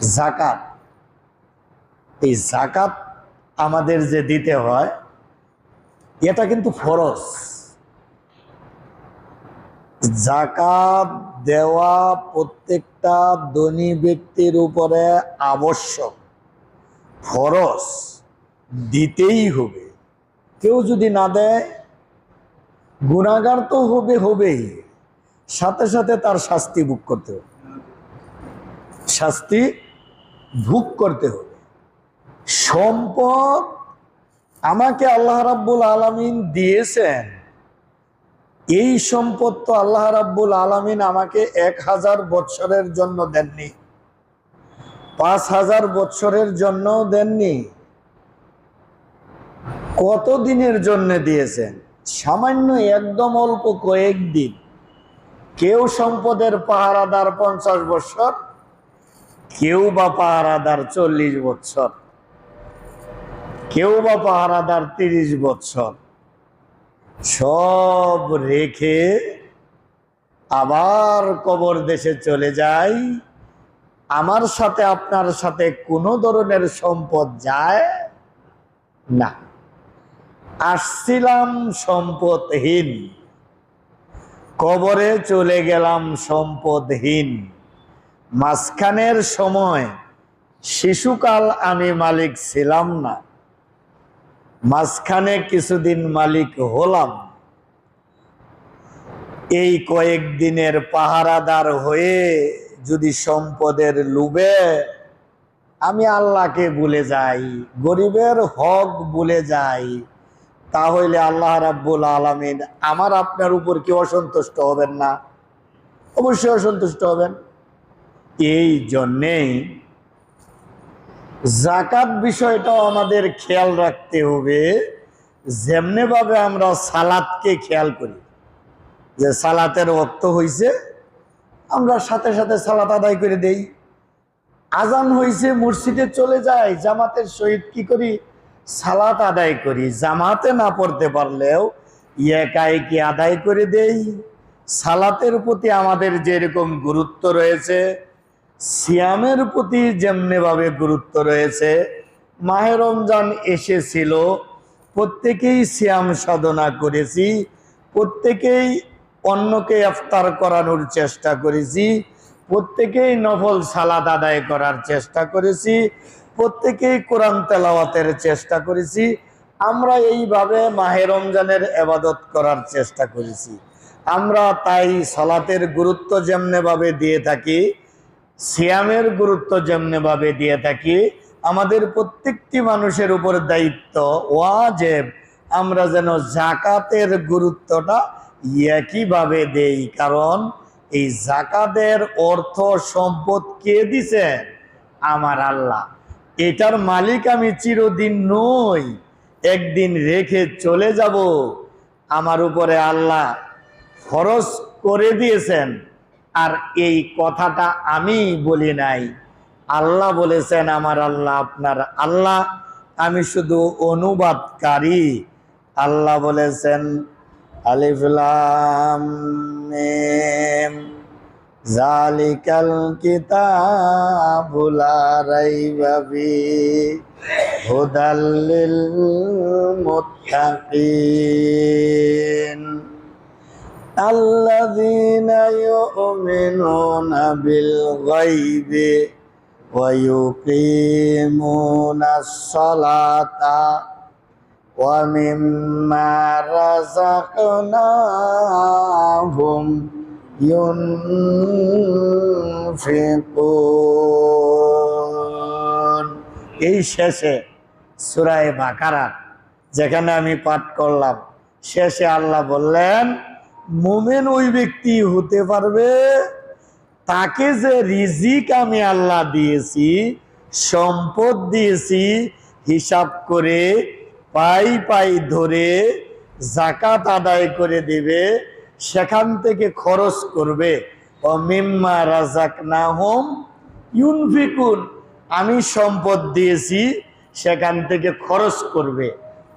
জাকাত। এই জাকাত আমাদের যে দিতে হয়, এটা কিন্তু ফরজ। জাকাত দেওয়া প্রত্যেকটা ধনী ব্যক্তির উপরে আবশ্যক। ফরজ। দিতেই হবে। কেউ যদি না দেয় গুণাগার তো হবে, হবেই। সাথে সাথে তার শাস্তি ভোগ করতে হবে। শাস্তি ভোগ করতে হবে। সম্পদ আমাকে আল্লাহ রাব্বুল আলামিন দিয়েছেন। এই সম্পদ তো আল্লাহ রাব্বুল আলামিন আমাকে এক হাজার বৎসরের জন্য দেননি। পাঁচ হাজার বৎসরের জন্যও দেননি। কত দিনের জন্য দিয়েছেন? সামান্য একদম অল্প কয়েকদিন। কেউ সম্পদের পাহারাদার পঞ্চাশ বৎসর কেউ বা পাহারাদার চল্লিশ বছর কেউ বা পাহারাদার তিরিশ বছর সব রেখে আবার কবর দেশে চলে যাই। আমার সাথে আপনার সাথে কোনো ধরনের সম্পদ যায় না। আসছিলাম সম্পদহীন। কবরে চলে গেলাম সম্পদহীন। মাঝখানের সময় শিশুকাল আমি মালিক ছিলাম না। মাঝখানে কিছুদিন মালিক হলাম। এই কয়েকদিনের পাহারাদার হয়ে যদি সম্পদের লুবে আমি আল্লাহকে ভুলে যাই, গরিবের হক ভুলে যাই, তাহলে আল্লাহ রাব্বুল আলামিন আমার আপনার উপর কি অসন্তুষ্ট হবেন না? অবশ্যই অসন্তুষ্ট হবেন। এই জন্যেই জাকাত বিষয়টাও আমাদের খেয়াল রাখতে হবে। যেমনে ভাবে আমরা সালাদকে খেয়াল করি, যে সালাতের অর্থ হইছে, আমরা সাথে সাথে সালাত আদায় করে দেই। আজান হইছে, মসজিদে চলে যায় জামাতের সহিত কি করি? সালাত আদায় করি। জামাতে না পড়তে পারলেও একাই কি আদায় করে দেই? সালাতের প্রতি আমাদের যেরকম গুরুত্ব রয়েছে সিয়ামের প্রতি যেমনিভাবে গুরুত্ব রয়েছে, মাহে রমজান এসেছিল, প্রত্যেকেই সিয়াম সাধনা করেছি, প্রত্যেকেই অন্যকে আফতার করানোর চেষ্টা করেছি, প্রত্যেকেই নফল সালাদ আদায় করার চেষ্টা করেছি, প্রত্যেকেই কোরআন তেলাওয়াতের চেষ্টা করেছি, আমরা এইভাবে মাহে রমজানের এবাদত করার চেষ্টা করেছি। আমরা তাই সালাতের গুরুত্ব যেমনিভাবে দিয়ে থাকি সিয়ামের গুরুত্ব যেমনিভাবে দিয়ে থাকি, আমাদের প্রত্যেকটি মানুষের উপর দায়িত্ব ওয়াজেব। আমরা যেন জাকাতের গুরুত্বটা একইভাবে দেই, কারণ এই জাকাতের অর্থ সম্পদ কে দিছে? আমার আল্লাহ। এটার মালিক আমি চিরদিন নই, একদিন রেখে চলে যাব। আমার উপরে আল্লাহ ফরজ করে দিয়েছেন। আর এই কথাটা আমি বলি নাই। আল্লাহ বলেছেন, আমার আল্লাহ আপনার আল্লাহ, আমি শুধু অনুবাদকারী। আল্লাহ বলেছেন আলিফলাম জালিকাল কিতাবুল লা রাইবা ফি, হুদাল লিল মুত্তাকিন। الذين يؤمنون بالغيب ويقيمون الصلاة ومما رزقناهم ينفقون এই শেষে সুরায় বাকারা যেখানে আমি পাঠ করলাম শেষে আল্লাহ বললেন মোমেন ওই ব্যক্তি হতে পারবে। তাকে যে রিজিক আমি আল্লাহ দিয়েছি, সম্পদ দিয়েছি, হিসাব করে পাই পাই ধরে জাকাত আদায় করে দেবে, সেখান থেকে খরচ করবে। ও মিম্মা রাজাক না হোম ইউনফিকুন। আমি সম্পদ দিয়েছি, সেখান থেকে খরচ করবে।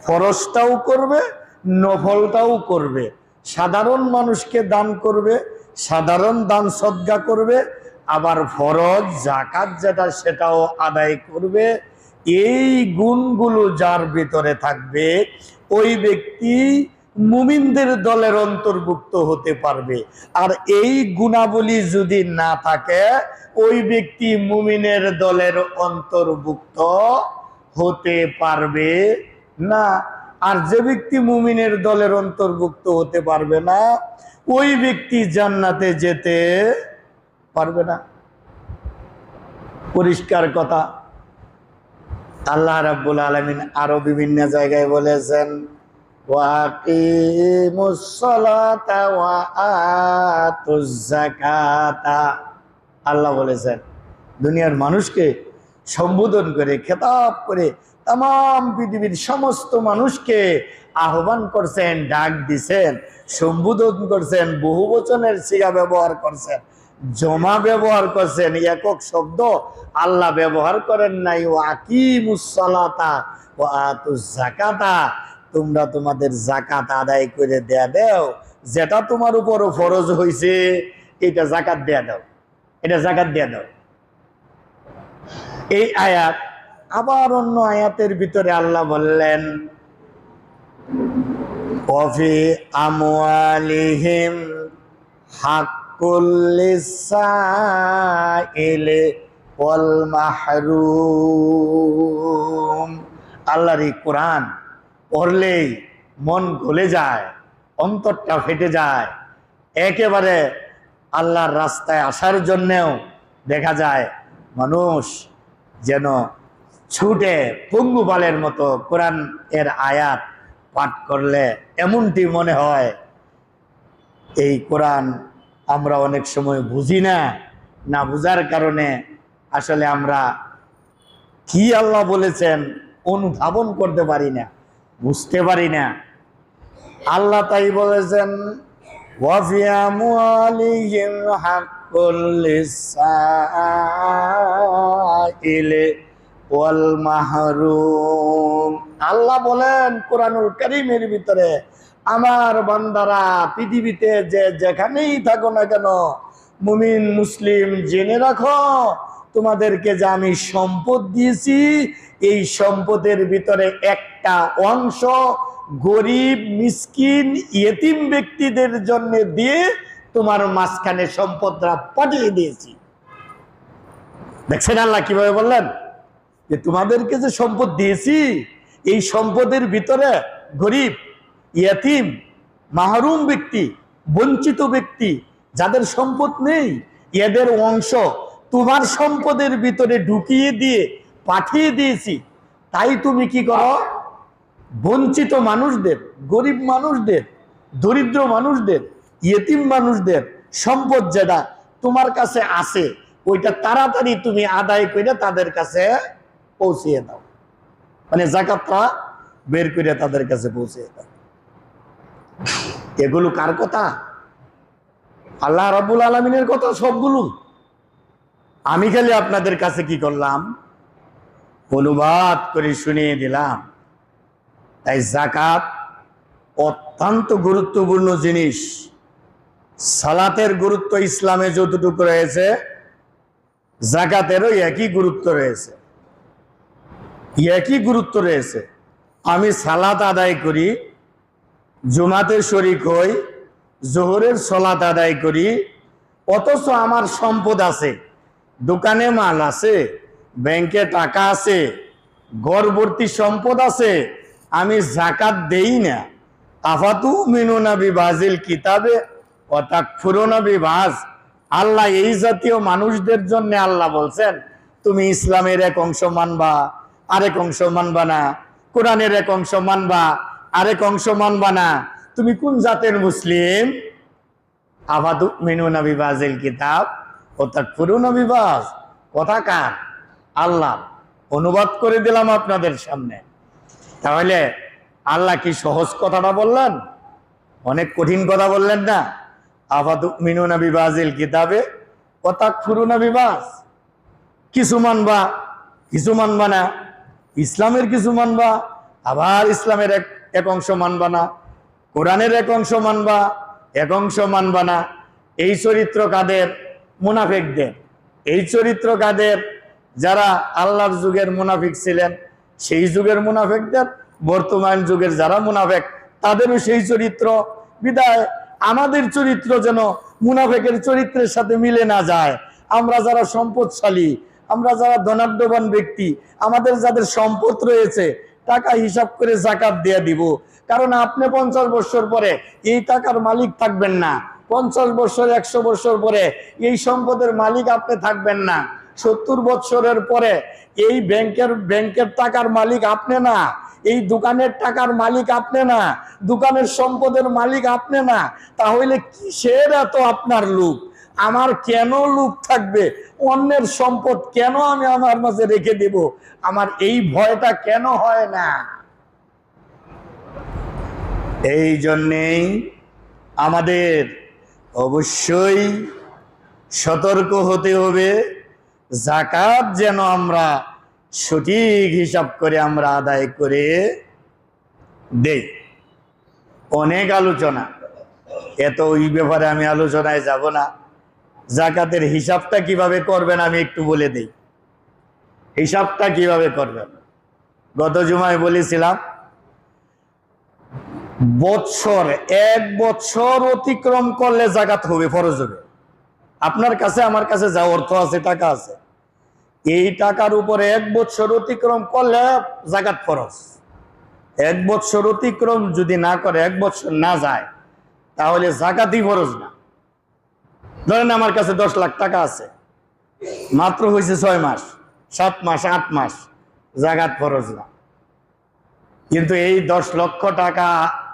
খরচটাও করবে, নফলটাও করবে। সাধারণ মানুষকে দান করবে, সাধারণ দান সদ্গা করবে, আবার ফরজ জাকাত যেটা সেটাও আদায় করবে। এই গুণগুলো যার ভিতরে থাকবে, ওই ব্যক্তি মুমিনদের দলের অন্তর্ভুক্ত হতে পারবে। আর এই গুণাবলী যদি না থাকে, ওই ব্যক্তি মুমিনের দলের অন্তর্ভুক্ত হতে পারবে না। আর যে ব্যক্তি মুমিনের দলের অন্তর্ভুক্ত হতে পারবে না, ওই ব্যক্তি জান্নাতে যেতে পারবে না। পরিষ্কার কথা। আল্লাহ রাব্বুল আলমিন আরও বিভিন্ন জায়গায় বলেছেন আল্লাহ বলেছেন, দুনিয়ার মানুষকে সম্বোধন করে, খেতাব করে তাম পৃথিবীর সমস্ত মানুষকে আহ্বান করছেন, ডাক দিছেন, সম্বোধন করছেন বহু বচনের সিগা ব্যবহার করছেন, জমা ব্যবহার করছেন, একক শব্দ আল্লাহ ব্যবহার করেন নাই। ও আকিমুসলাতা ও আতুস জাকাতা তোমরা তোমাদের জাকাত আদায় করে দেয়া দেও, যেটা তোমার উপরও ফরজ হয়েছে এটা জাকাত দেয়া দাও, এটা জাকাত দেয়া দাও। এই আয়াত আবার অন্য আয়াতের ভিতরে আল্লাহ বললেন কফি ওয়াল আল্লাহর এই কোরআন পড়লেই মন গলে যায়, অন্তরটা ফেটে যায়। একেবারে আল্লাহর রাস্তায় আসার জন্যেও দেখা যায়, মানুষ যেন ছুটে পঙ্গুপালের মতো কোরআন এর আয়াত পাঠ করলে এমনটি মনে হয়, এই কোরআন আমরা অনেক সময় বুঝি না। না বুঝার কারণে আসলে আমরা কি আল্লাহ বলেছেন অনুধাবন করতে পারি না, বুঝতে পারি না। আল্লাহ তাই বলেছেন ওয়াফি আমওয়ালিহিম হাক্কুল লিসাইলি ওয়াল মাহরুম। আল্লাহ বলেন কোরআনুল কারীমের ভিতরে, আমার বান্দারা পৃথিবীতে যে যেখানেই থাকো না কেন, মুমিন, মুসলিম জেনে রাখো, তোমাদেরকে যে আমি সম্পদ দিয়েছি, এই সম্পদের ভিতরে একটা অংশ গরিব, মিসকিন, ইয়েতিম ব্যক্তিদের জন্য দিয়ে তোমার মাঝখানে সম্পদটা পাঠিয়ে দিয়েছি। দেখছেন আল্লাহ কীভাবে বললেন? যে তোমাদেরকে যে সম্পদ দিয়েছি, এই সম্পদের ভিতরে গরিব, ইয়াতিম, মাহরুম ব্যক্তি, বঞ্চিত ব্যক্তি যাদের সম্পদ নেই, এদের অংশ তোমার সম্পদের ভিতরে ঢুকিয়ে দিয়ে পাঠিয়ে দিয়েছি। তাই তুমি কি করো? বঞ্চিত মানুষদের, গরিব মানুষদের, দরিদ্র মানুষদের, ইয়েতিম মানুষদের সম্পদ যেটা তোমার কাছে আছে, ওইটা তাড়াতাড়ি তুমি আদায় করে তাদের কাছে পৌঁছিয়ে দাও। মানে জাকাতটা বের করে তাদের কাছে পৌঁছে দাও। এগুলো কার কথা? আল্লাহ রাবুল আলমিনের কথা সবগুলো। আমি খালি আপনাদের কাছে কি করলাম? অনুবাদ করে শুনিয়ে দিলাম। তাই জাকাত অত্যন্ত গুরুত্বপূর্ণ জিনিস। সালাতের গুরুত্ব ইসলামে যতটুকু রয়েছে, জাকাতেরও একই গুরুত্ব রয়েছে। একই গুরুত্ব রয়েছে। আমি সালাত আদায় করি জুমাতে শরিক হই, জোহরের সলাত আদায় করি, অথচ আমার সম্পদ আছে, দোকানে মাল আছে, ব্যাংকে টাকা আছে গড়বর্তী সম্পদ আছে, আমি জাকাত দেই না। আফাতু মিনুনা বিভাজিল কিতাবে অর্থাৎ ফুরোনা বিভাজ আল্লাহ এই জাতীয় মানুষদের জন্য আল্লাহ বলছেন, তুমি ইসলামের এক অংশ মানবা আরেক অংশ মানবা না। কোরআনের এক অংশ মানবা, আরেক অংশ মানবা না। তুমি কোন জাতের মুসলিম? আবাদু মিনুনা বিভাজিল কিতাব অর্থাৎ পুরনো বিভাজ কথা কার? আল্লাহ। অনুবাদ করে দিলাম আপনাদের সামনে। তাহলে আল্লাহ কি সহজ কথাটা বললেন? অনেক কঠিন কথা বললেন না। আবাদু মিনুনা বিভাজিল কিতাবে কথা ফুরুনা বিভাজ কিছু মানবা কিছু মানবা না। ইসলামের কিছু মানবা, আবার ইসলামের এক এক অংশ মানবা না, কোরআনের এক অংশ মানবা, এক অংশ মানবা না। এই চরিত্র কাদের? মুনাফেকদের। এই চরিত্র কাদের? যারা আল্লাহর যুগের মুনাফিক ছিলেন, সেই যুগের মুনাফিকদের, বর্তমান যুগের যারা মুনাফেক, তাদেরও সেই চরিত্র। বিদায়, আমাদের চরিত্র যেন মুনাফেকের চরিত্রের সাথে মিলে না যায়। আমরা যারা সম্পদশালী আমরা যারা ধনাঢ্যবান ব্যক্তি, আমাদের যাদের সম্পদ রয়েছে, টাকা হিসাব করে জাকাত দিয়ে দিব। কারণ আপনি পঞ্চাশ বছর পরে এই টাকার মালিক থাকবেন না। পঞ্চাশ বছর, একশো বছর পরে এই সম্পদের মালিক আপনি থাকবেন না। সত্তর বছরের পরে এই ব্যাংকের ব্যাংকের টাকার মালিক আপনি না। এই দোকানের টাকার মালিক আপনি না। দোকানের সম্পদের মালিক আপনি না। তাহলে কিসের এত আপনার লোক আমার কেন লোক থাকবে? অন্যের সম্পদ কেন আমি আমার মাঝে রেখে দেব? আমার এই ভয়টা কেন হয় না? এই জন্যেই আমাদের অবশ্যই সতর্ক হতে হবে। জাকাত যেন আমরা সঠিক হিসাব করে আমরা আদায় করে দেই। অনেক আলোচনা। এত ওই ব্যাপারে আমি আলোচনায় যাব না। জাকাতের হিসাবটা কীভাবে করবেন আমি একটু বলে দিই। হিসাবটা কীভাবে করবেন? গত জুমায় বলেছিলাম, বৎসর, এক বৎসর অতিক্রম করলে জাকাত হবে, ফরজ হবে। আপনার কাছে, আমার কাছে যা অর্থ আছে, টাকা আছে। এই টাকার উপরে এক বছর অতিক্রম করলে জাকাত ফরজ। এক বছর অতিক্রম যদি না করে, এক বছর না যায়, তাহলে জাকাতই ফরজ না। ধরেন আমার কাছে দশ লাখ টাকা আছে। মাত্র হয়েছে ছয় মাস, সাত মাস, আট মাস, জাগাত ফরজ না। কিন্তু এই দশ লক্ষ টাকা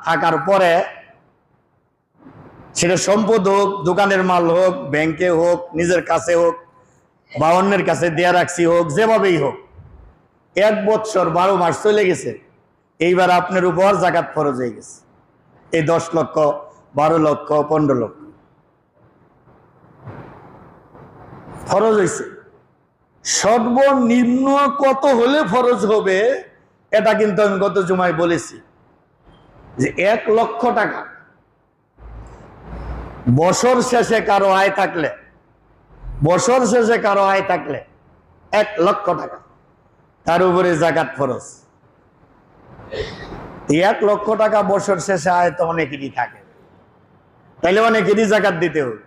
থাকার পরে সেটা সম্পদ হোক, দোকানের মাল হোক, ব্যাংকে হোক, নিজের কাছে হোক, বা অন্যের কাছে দেয়া রাখছি হোক, যেভাবেই হোক, এক বছর বারো মাস চলে গেছে, এইবার আপনার উপর জাকাত ফরজ হয়ে গেছে। এই দশ লক্ষ, বারো লক্ষ, পনেরো লক্ষ। ফরজ হয়েছে। সর্বনিম্ন কত হলে ফরজ হবে, এটা কিন্তু আমি গত জুমায় বলেছি। যে এক লক্ষ টাকা। বছর শেষে কারও আয় থাকলে, বছর শেষে কারও আয় থাকলে এক লক্ষ টাকা। তার উপরে জাকাত ফরজ। এক লক্ষ টাকা বছর শেষে আয় তো অনেকেরই থাকে। তাইলে অনেকেরই জাকাত দিতে হবে।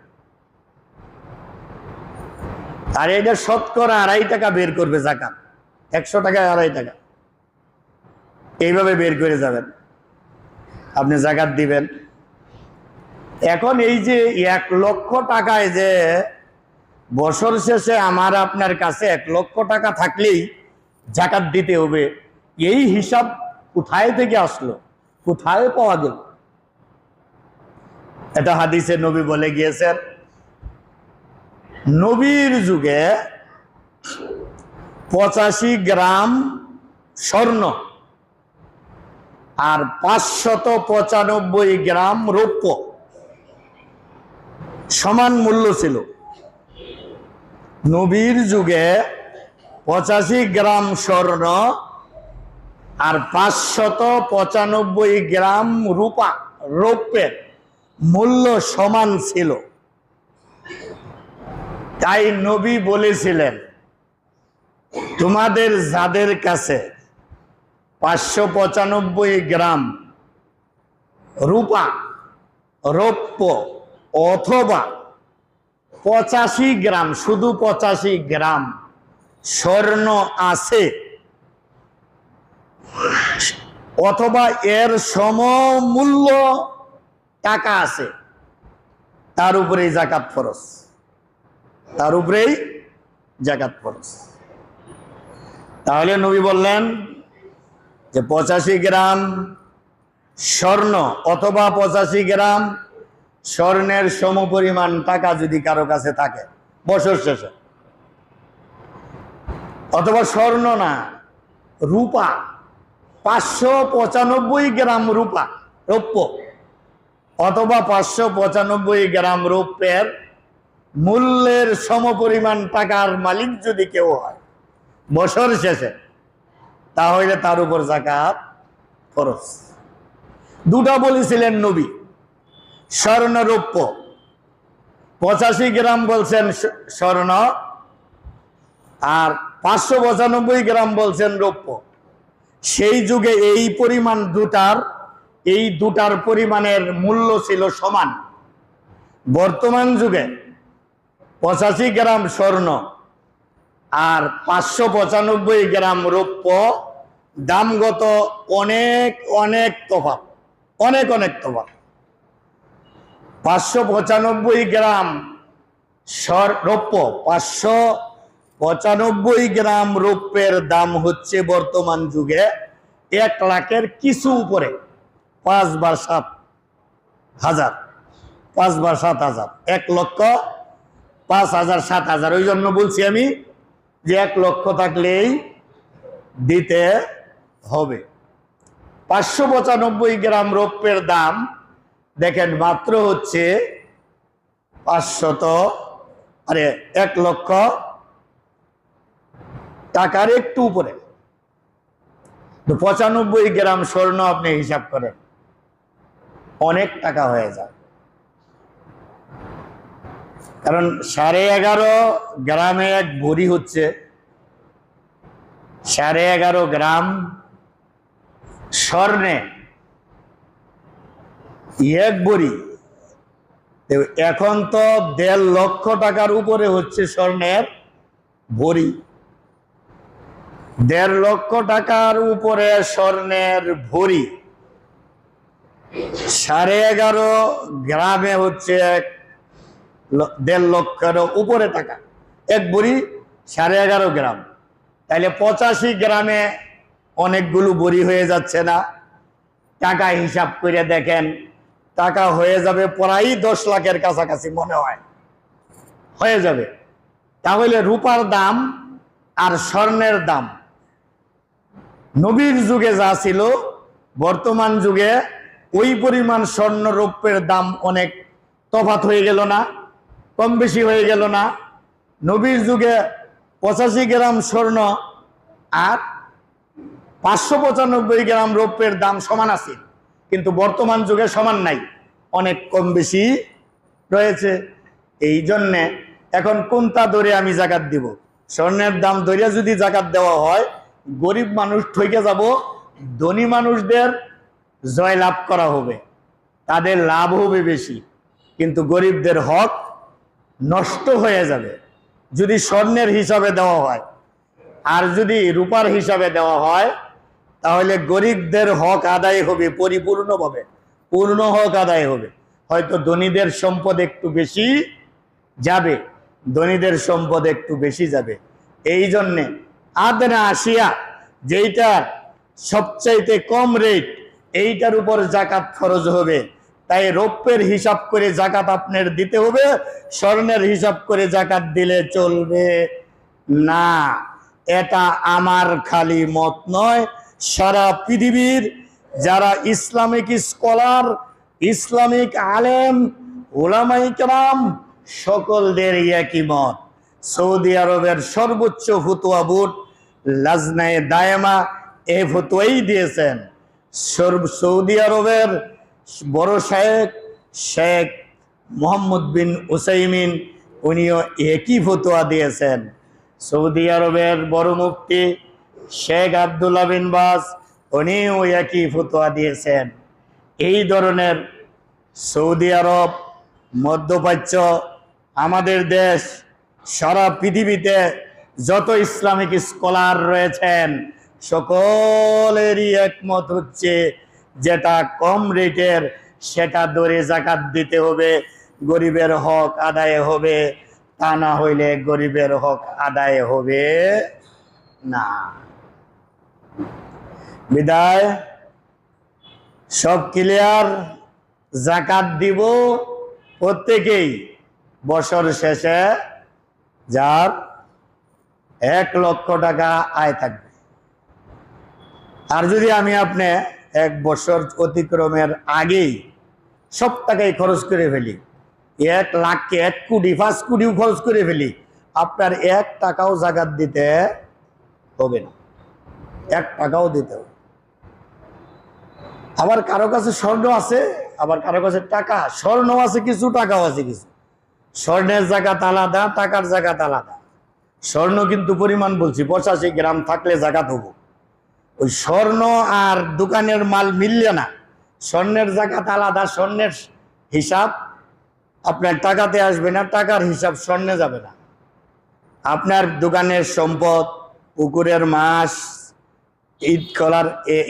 আর এটা শতকরা আড়াই টাকা বের করবে জাকাত। একশো টাকায় আড়াই টাকা। এইভাবে বের করে যাবেন। আপনি জাকাত দিবেন। এখন এই যে এক লক্ষ টাকায় যে বছর শেষে আমার আপনার কাছে এক লক্ষ টাকা থাকলেই জাকাত দিতে হবে, এই হিসাব কোথায় থেকে আসলো? কোথায় পাওয়া গেল? এটা হাদিসে নবী বলে গিয়েছেন নবীর যুগে পঁচাশি গ্রাম স্বর্ণ আর পাঁচশত পঁচানব্বই গ্রাম রৌপ্য সমান মূল্য ছিল। নবীর যুগে পঁচাশি গ্রাম স্বর্ণ আর পাঁচশত পঁচানব্বই গ্রাম রূপা, রৌপ্যের মূল্য সমান ছিল। তাই নবী বলেছিলেন, তোমাদের যাদের কাছে পাঁচশো পঁচানব্বই গ্রাম রূপা, রৌপ্য অথবা পঁচাশি গ্রাম, শুধু পঁচাশি গ্রাম স্বর্ণ আছে অথবা এর সমমূল্য টাকা আছে, তার উপরেই জাকাত ফরজ। তার উপরেই জাকাত ফরজ তাহলে নবী বললেন যে পঁচাশি গ্রাম স্বর্ণ অথবা পঁচাশি গ্রাম স্বর্ণের সমপরিমাণ টাকা যদি কারও কাছে থাকে, বছর শেষে। অথবা স্বর্ণ না, রূপা, পাঁচশো পঁচানব্বই গ্রাম রূপা, রৌপ্য, অথবা পাঁচশো পঁচানব্বই গ্রাম রৌপ্যের মূল্যের সমপরিমাণ টাকার মালিক যদি কেউ হয়, বছর শেষে, তাহলে তার উপর জাকাত খরচ দুটা বলেছিলেন নবী স্বর্ণ রৌপ্য পঁচাশি গ্রাম বলছেন স্বর্ণ, আর পাঁচশো পঁচানব্বই গ্রাম বলছেন রৌপ্য। সেই যুগে এই পরিমাণ দুটার, এই দুটার পরিমাণের মূল্য ছিল সমান। বর্তমান যুগে পঁচাশি গ্রাম স্বর্ণ আর পাঁচশো পঁচানব্বই গ্রাম রৌপ্য, দামগত অনেক অনেক তফাত অনেক অনেক তফাত পাঁচশো পঁচানব্বই গ্রাম রৌপ্য, পাঁচশো পঁচানব্বই গ্রাম রৌপ্যের দাম হচ্ছে বর্তমান যুগে এক লাখের কিছু উপরে পাঁচ বার সাত হাজার পাঁচ বার সাত হাজার, এক লক্ষ পাঁচ হাজার, সাত হাজার। ওই জন্য বলছি আমি যে এক লক্ষ থাকলেই দিতে হবে। পাঁচশো পঁচানব্বই গ্রাম রৌপ্যের দাম দেখেন মাত্র হচ্ছে পাঁচশত, আরে এক লক্ষ টাকার একটু উপরে। পঁচানব্বই গ্রাম স্বর্ণ আপনি হিসাব করেন, অনেক টাকা হয়ে যায়। কারণ সাড়ে এগারো গ্রামে এক ভরি হচ্ছে। সাড়ে এগারো গ্রাম স্বর্ণে এক তো এখন তো দেড় লক্ষ টাকার উপরে হচ্ছে স্বর্ণের ভরি দেড় লক্ষ টাকার উপরে স্বর্ণের ভরি সাড়ে এগারো গ্রামে হচ্ছে এক দেড় লক্ষের উপরে টাকা। এক বড়ি সাড়ে এগারো গ্রাম। তাইলে পঁচাশি গ্রামে অনেকগুলো বড়ি হয়ে যাচ্ছে না। টাকা হিসাব করে দেখেন, টাকা হয়ে যাবে প্রায় দশ লাখের কাছাকাছি মনে হয়। হয়ে যাবে। তাহলে রূপার দাম আর স্বর্ণের দাম। নবীর যুগে যা ছিল, বর্তমান যুগে ওই পরিমাণ স্বর্ণ রৌপ্যের দাম অনেক তফাত হয়ে গেল না। কম বেশি হয়ে গেল না। নবীর যুগে পঁচাশি গ্রাম স্বর্ণ আর পাঁচশো পঁচানব্বই গ্রাম রৌপ্যের দাম সমান আছে। কিন্তু বর্তমান যুগে সমান নাই, অনেক কম বেশি রয়েছে। এই জন্যে এখন কোনটা ধরে আমি জাকাত দিব? স্বর্ণের দাম ধরে যদি জাকাত দেওয়া হয়, গরিব মানুষ ঠকে যাব, ধনী মানুষদের জয় লাভ করা হবে। তাদের লাভ হবে বেশি, কিন্তু গরিবদের হক নষ্ট হয়ে যাবে। যদি স্বর্ণের হিসাবে দেওয়া হয়, আর যদি রূপার হিসাবে দেওয়া হয়, তাহলে গরিবদের হক আদায় হবে পরিপূর্ণভাবে। পূর্ণ হক আদায় হবে। হয়তো ধনীদের সম্পদ একটু বেশি যাবে, ধনীদের সম্পদ একটু বেশি যাবে। এই জন্যে আদনা আসিয়া যেইটা সবচাইতে কম রেট এইটার উপর জাকাত খরচ হবে। তাই রৌপ্যের হিসাব করে জাকাত আপনার দিতে হবে, স্বর্ণের হিসাব করে জাকাত দিলে চলবে না। এটা আমার খালি মত নয়, সারা পৃথিবীর যারা ইসলামিক স্কলার, ইসলামিক আলেম ওলামাই কেরাম সকলদের একই মত। সৌদি আরবের সর্বোচ্চ ফতুয়া বুট লাজনায় দায়মা এ ফতুয়াই দিয়েছেন। সৌদি আরবের বড় শেখ শেখ মোহাম্মদ বিন উসাইমিন, উনিও একই ফতোয়া দিয়েছেন। সৌদি আরবের বড় মুফতি শেখ আবদুল্লাহ বিন বাস, উনিও একই ফতোয়া দিয়েছেন। এই ধরনের সৌদি আরব মধ্যপ্রাচ্য, আমাদের দেশ, সারা পৃথিবীতে যত ইসলামিক স্কলার রয়েছেন, সকলেরই একমত হচ্ছে যেটা কম রেটের, সেটা দরে জাকাত দিতে হবে, গরিবের হক আদায় হবে। তা না হইলে গরিবের হক আদায় হবে না। বিদায়, সব ক্লিয়ার জাকাত দিব প্রত্যেকেই। বছর শেষে যার এক লক্ষ টাকা আয় থাকবে। আর যদি আমি আপনি এক বছর অতিক্রমের আগেই সব টাকাই খরচ করে ফেলি। এক লাখকে এক কোটি, পাঁচ কোটিও খরচ করে ফেলি। আপনার এক টাকাও জাগাত দিতে হবে না। এক টাকাও দিতে হবে। আবার কারও কাছে স্বর্ণ আছে, আবার কারও কাছে টাকা। স্বর্ণ আছে কিছু, টাকাও আছে কিছু। স্বর্ণের জায়গাত আলাদা, টাকার জায়গাত আলাদা। স্বর্ণ কিন্তু পরিমাণ বলছি, পঁচাশি গ্রাম থাকলে জাকাত হব। ওই স্বর্ণ আর দোকানের মাল মিললে না। স্বর্ণের জাকাত আলাদা, স্বর্ণের হিসাব আপনার টাকাতে আসবে না, টাকার হিসাব স্বর্ণে যাবে না। আপনার দোকানের সম্পদ, পুকুরের মাছ, ইট কলার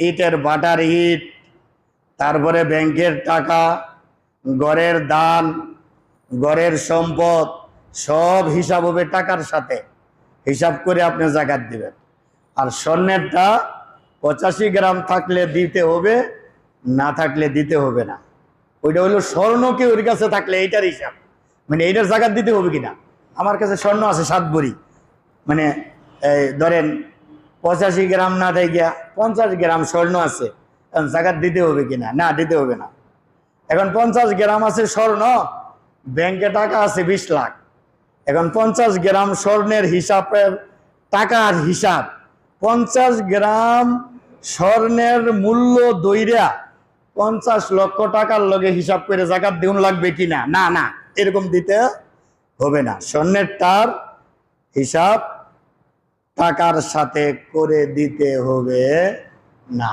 ইটের বাটার ইট, তারপরে ব্যাংকের টাকা, গড়ের দান, গড়ের সম্পদ, সব হিসাব হবে টাকার সাথে। হিসাব করে আপনি জাকাত দিবেন। আর স্বর্ণেরটা পঁচাশি গ্রাম থাকলে দিতে হবে, না থাকলে দিতে হবে না। ওইটা হলো স্বর্ণকে ওর কাছে থাকলে এইটার হিসাব। মানে এইটার জাকাত দিতে হবে কিনা? আমার কাছে স্বর্ণ আছে সাত ভরি। মানে ধরেন পঁচাশি গ্রাম না গিয়া পঞ্চাশ গ্রাম স্বর্ণ আছে, এখন জাকাত দিতে হবে কিনা? না, দিতে হবে না। এখন পঞ্চাশ গ্রাম আছে স্বর্ণ, ব্যাংকে টাকা আছে বিশ লাখ। এখন পঞ্চাশ গ্রাম স্বর্ণের হিসাবের টাকার হিসাব পঞ্চাশ গ্রাম স্বর্ণের মূল্য দৈরা পঞ্চাশ লক্ষ টাকার লগে হিসাব করে জাকাত দেউন লাগবে কিনা না? না এরকম দিতে হবে না। স্বর্ণের তার হিসাব টাকার সাথে করে দিতে হবে না।